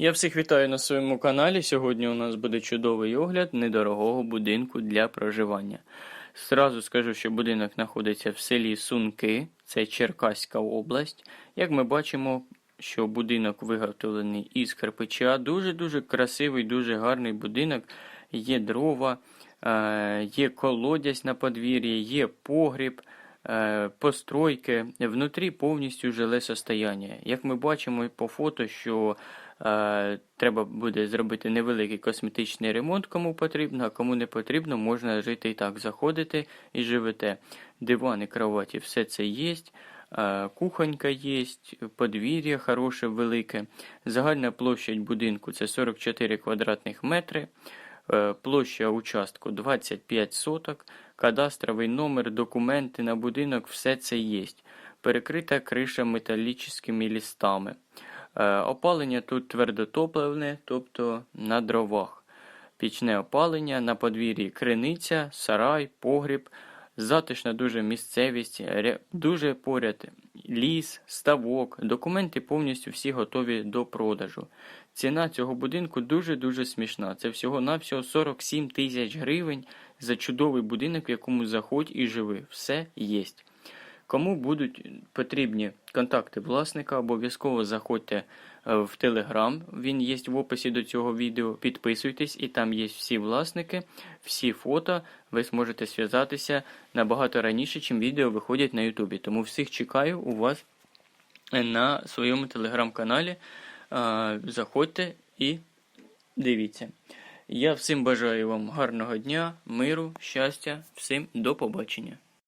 Я всіх вітаю на своєму каналі. Сьогодні у нас буде чудовий огляд недорогого будинку для проживання. Зразу скажу, що будинок знаходиться в селі Сунки, це Черкаська область. Як ми бачимо, що будинок виготовлений із кирпича. Дуже-дуже красивий, дуже гарний будинок. Є дрова, е, є колодязь на подвір'ї, є погріб. Е, Постройки внутрі повністю жиле состояння. Як ми бачимо по фото, що е, треба буде зробити невеликий косметичний ремонт, кому потрібно, а кому не потрібно, можна жити і так, заходити і живете. Дивани, кроваті, все це є. Е, Кухонька є, подвір'я хороше, велике. Загальна площадь будинку це 44 квадратних метри. Площа участку 25 соток, кадастровий номер, документи на будинок, все це є. Перекрита криша металічними лістами. Е, Опалення тут твердотопливне, тобто на дровах. Пічне опалення, на подвір'ї криниця, сарай, погріб, затишна дуже місцевість, дуже поряд ліс, ставок, документи повністю всі готові до продажу. Ціна цього будинку дуже-дуже смішна. Це всього-навсього 47 тисяч гривень за чудовий будинок, в якому заходь і живи. Все є. Кому будуть потрібні контакти власника, обов'язково заходьте е, в Телеграм. Він є в описі до цього відео. Підписуйтесь, і там є всі власники, всі фото. Ви зможете зв'язатися набагато раніше, чим відео виходять на Ютубі. Тому всіх чекаю у вас на своєму телеграм-каналі. Е, Заходьте і дивіться. Я всім бажаю вам гарного дня, миру, щастя, всім до побачення.